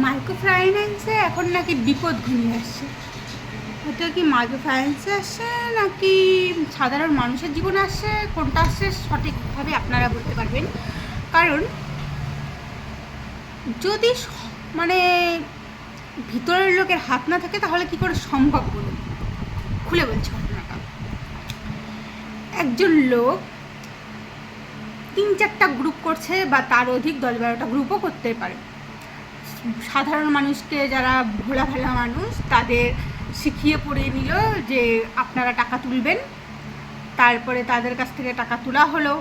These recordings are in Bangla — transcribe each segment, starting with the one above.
মাইক্রো ফাইন্যান্সে এখন নাকি বিপদ ঘনিয়ে আসছে। এটা কি মাইক্রো ফাইন্যান্সে আসছে নাকি সাধারণ মানুষের জীবনে আসছে? কোনটা আসছে সঠিকভাবে আপনারা বলতে পারবেন। কারণ যদি মানে ভিতরের লোকের হাত না থাকে তাহলে কি করে সম্ভব বলুন? খুলে বলছি ঘটনাটা। একজন লোক তিন চারটা গ্রুপ করছে বা তার অধিক দশ বারোটা গ্রুপও করতে পারে। সাধারণ মানুষকে যারা ভোলা ভালা মানুষ, তাদের শিখিয়ে পড়িয়ে নিল যে আপনারা টাকা তুলবেন। তারপরে তাদের কাছ থেকে টাকা তোলা হলো,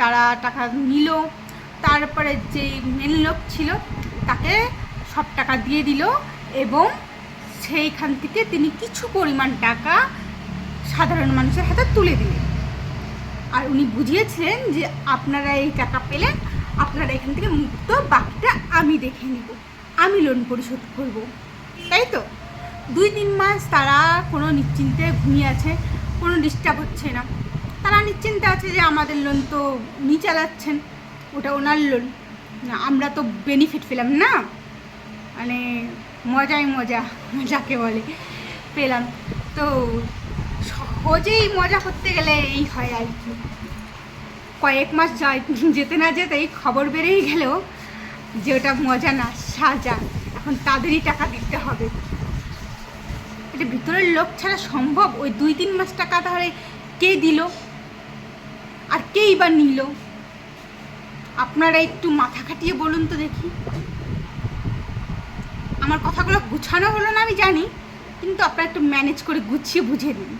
তারা টাকা নিল। তারপরে যে মেন লোক ছিল, তাকে সব টাকা দিয়ে দিল এবং সেইখান থেকে তিনি কিছু পরিমাণ টাকা সাধারণ মানুষের হাতে তুলে দিলেন। আর উনি বুঝিয়েছিলেন যে আপনারা এই টাকা পেলেন আপনারা এখান থেকে মুক্ত, বাকিটা আমি দেখে নেব। আমি লোন পরিশোধ করব। তাই তো? দুই তিন মাস তারা কোনো নিশ্চিন্তে ঘুমিয়ে আছে, কোনো ডিস্টার্ব হচ্ছে না। তারা নিশ্চিন্তে আছে যে আমাদের লোন তো উনি চালাচ্ছেন, ওটা ওনার লোন আমরা তো বেনিফিট পেলাম না। মানে মজাই মজা, যাকে বলে, পেলাম। তো সহজেই মজা করতে গেলে এই হয় আর কি। কয়েক মাস যায়, যেতে না যেতেই খবর বেড়েই গেল যে ওটা মজা না, সাজা। এখন তাদেরই টাকা দিতে হবে। এটা ভিতরের লোক ছাড়া সম্ভব? ওই দুই তিন মাস টাকা তাহলে কে দিল? আর কেই বা নিল? আপনারা একটু মাথা খাটিয়ে বলুন তো দেখি। আমার কথাগুলো গুছানো হলো না আমি জানি, কিন্তু আপনারা একটু ম্যানেজ করে গুছিয়ে বুঝিয়ে দিন।